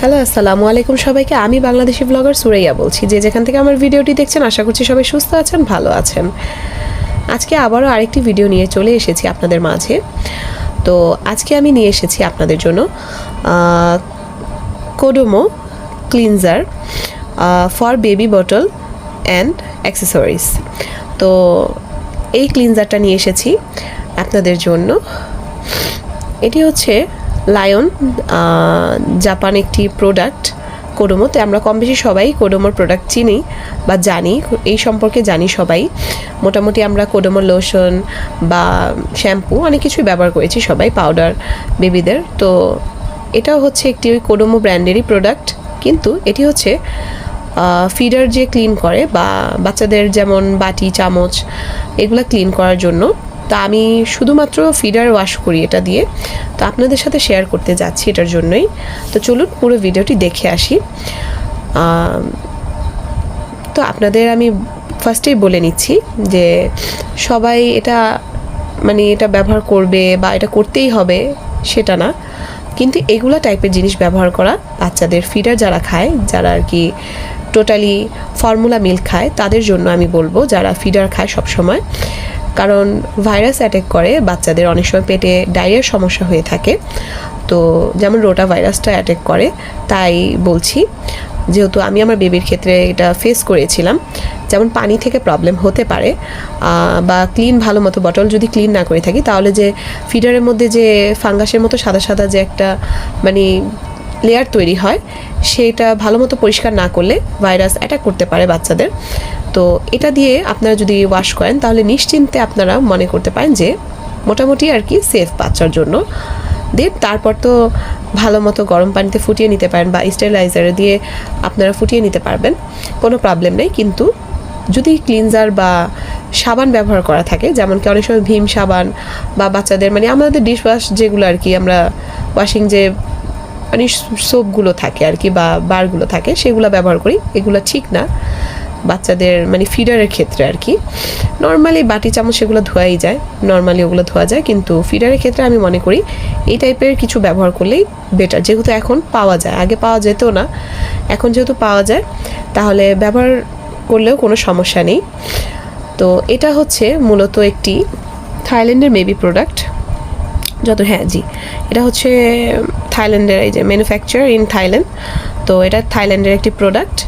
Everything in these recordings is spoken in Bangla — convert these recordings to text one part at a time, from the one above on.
হ্যালো, আসসালামু আলাইকুম সবাইকে। আমি বাংলাদেশি ব্লগার সুরাইয়া বলছি। যে যেখান থেকে আমার ভিডিওটি দেখছেন, আশা করছি সবাই সুস্থ আছেন, ভালো আছেন। আজকে আবারও আরেকটি ভিডিও নিয়ে চলে এসেছি আপনাদের মাঝে। তো আজকে আমি নিয়ে এসেছি আপনাদের জন্য Kodomo cleanser for baby bottle and accessories তো এই ক্লিনজারটা নিয়ে এসেছি আপনাদের জন্য। এটি হচ্ছে লায়ন জাপান একটি প্রোডাক্ট কোডোমো তো আমরা কম বেশি সবাই কোডোমোর প্রোডাক্ট চিনি বা জানি, এই সম্পর্কে জানি সবাই। মোটামুটি আমরা কোডোমোর লোশন বা শ্যাম্পু অনেক কিছুই ব্যবহার করেছি সবাই পাউডার বেবিদের তো এটাও হচ্ছে একটি ওই কোডোমো ব্র্যান্ডেরই প্রোডাক্ট কিন্তু এটি হচ্ছে ফিডার যে ক্লিন করে বা বাচ্চাদের যেমন বাটি, চামচ, এগুলো ক্লিন করার জন্য তো আমি শুধুমাত্র ফিডার ওয়াশ করি এটা দিয়ে। তো আপনাদের সাথে শেয়ার করতে যাচ্ছি এটার জন্যই। তো চলুন পুরো ভিডিওটি দেখে আসি। তো আপনাদের আমি ফার্স্টেই বলে নিচ্ছি যে সবাই এটা মানে এটা ব্যবহার করবে বা এটা করতেই হবে সেটা না। কিন্তু এগুলা টাইপের জিনিস ব্যবহার করা বাচ্চাদের ফিডার যারা খায়, যারা আর কি টোটালি ফর্মুলা মিল্ক খায়, তাদের জন্য আমি বলব যারা ফিডার খায় সবসময়। কারণ ভাইরাস অ্যাটাক করে বাচ্চাদের অনেক সময় পেটে ডায়রিয়ার সমস্যা হয়ে থাকে। তো যেমন রোটা ভাইরাসটা অ্যাটাক করে, তাই বলছি। যেহেতু আমি আমার বেবির ক্ষেত্রে এটা ফেস করেছিলাম, যেমন পানি থেকে প্রবলেম হতে পারে বা ক্লিন ভালো মতো বটল যদি ক্লিন না করে থাকি, তাহলে যে ফিডারের মধ্যে যে ফাঙ্গাসের মতো সাদা সাদা যে একটা মানে লেয়ার তৈরি হয় সেটা ভালো মতো পরিষ্কার না করলে ভাইরাস অ্যাটাক করতে পারে বাচ্চাদের। তো এটা দিয়ে আপনারা যদি ওয়াশ করেন, তাহলে নিশ্চিন্তে আপনারা মনে করতে পারেন যে মোটামুটি আর কি সেফ বাচ্চার জন্য। দিয়ে তারপর তো ভালো মতো গরম পানিতে ফুটিয়ে নিতে পারেন বা স্টেরিলাইজারে দিয়ে আপনারা ফুটিয়ে নিতে পারবেন, কোনো প্রবলেম নেই। কিন্তু যদি ক্লিনজার বা সাবান ব্যবহার করা থাকে যেমন কি অনেক সময় ভীম সাবান বা বাচ্চাদের মানে আমাদের ডিশ ওয়াশ যেগুলো আর কি, আমরা ওয়াশিং যে মানে সোপগুলো থাকে আর কি বা বারগুলো থাকে, সেগুলো ব্যবহার করি। এগুলো ঠিক না। বাচ্চাদের মানে ফিডারের ক্ষেত্রে আর কি। নর্মালি বাটি চামচ সেগুলো ধোয়াই যায়। নর্মালি ওগুলো ধোয়া যায়, কিন্তু ফিডারের ক্ষেত্রে আমি মনে করি এই টাইপের কিছু ব্যবহার করলেই বেটার যেহেতু এখন পাওয়া যায়, আগে পাওয়া যেত না। এখন যেহেতু পাওয়া যায়, তাহলে ব্যবহার করলেও কোনো সমস্যা নেই। তো এটা হচ্ছে মূলত একটি থাইল্যান্ডের মেবি প্রোডাক্ট যত হ্যাঁ জি। এটা হচ্ছে থাইল্যান্ডের এই যে ম্যানুফ্যাকচার ইন থাইল্যান্ড তো এটা থাইল্যান্ডের একটি প্রোডাক্ট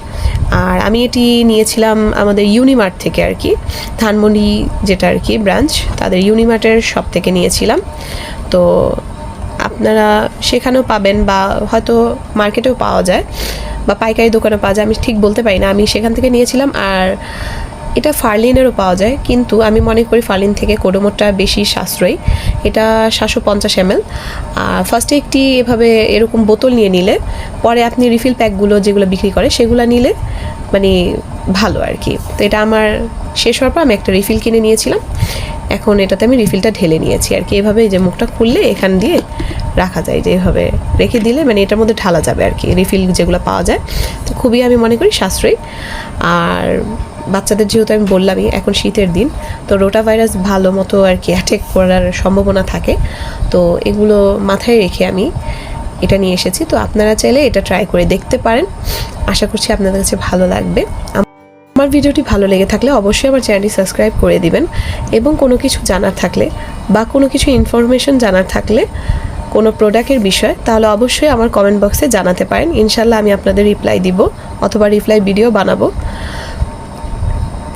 আর আমি এটি নিয়েছিলাম আমাদের ইউনিমার্ট থেকে আর কি। ধানমন্ডি যেটা আর কি ব্রাঞ্চ তাদের ইউনিমার্টের শপ থেকে নিয়েছিলাম। তো আপনারা সেখানেও পাবেন বা হয়তো মার্কেটেও পাওয়া যায় বা পাইকারি দোকানে পাওয়া যায়, আমি ঠিক বলতে পারি না। আমি সেখান থেকে নিয়েছিলাম আর এটা ফার্লিনেরও পাওয়া যায়, কিন্তু আমি মনে করি ফার্লিন থেকে কোডোমোরটা বেশি সাশ্রয়ী। এটা সাতশো পঞ্চাশ এম এল আর ফার্স্টে একটি এভাবে এরকম বোতল নিয়ে নিলে, পরে আপনি রিফিল প্যাকগুলো যেগুলো বিক্রি করে সেগুলো নিলে মানে ভালো আর কি। তো এটা আমার শেষ হওয়ার পর আমি একটা রিফিল কিনে নিয়েছিলাম। এখন এটাতে আমি রিফিলটা ঢেলে নিয়েছি আর কি। এভাবে যে মুখটা খুললে এখান দিয়ে রাখা যায়, যে এভাবে রেখে দিলে মানে এটার মধ্যে ঢালা যাবে আর কি রিফিল যেগুলো পাওয়া যায়। তো খুবই আমি মনে করি সাশ্রয়ী। আর বাচ্চাদের যেহেতু আমি বললামই, এখন শীতের দিন, তো রোটা ভাইরাস ভালো মতো আর কি অ্যাটেক করার সম্ভাবনা থাকে। তো এগুলো মাথায় রেখে আমি এটা নিয়ে এসেছি। তো আপনারা চাইলে এটা ট্রাই করে দেখতে পারেন। আশা করছি আপনাদের কাছে ভালো লাগবে। আমার ভিডিওটি ভালো লেগে থাকলে অবশ্যই আমার চ্যানেলটি সাবস্ক্রাইব করে দিবেন। এবং কোনো কিছু জানার থাকলে বা কোনো কিছু ইনফরমেশন জানার থাকলে কোনো প্রোডাক্টের বিষয়, তাহলে অবশ্যই আমার কমেন্ট বক্সে জানাতে পারেন। ইনশাল্লাহ আমি আপনাদের রিপ্লাই দিব অথবা রিপ্লাই ভিডিও বানাবো।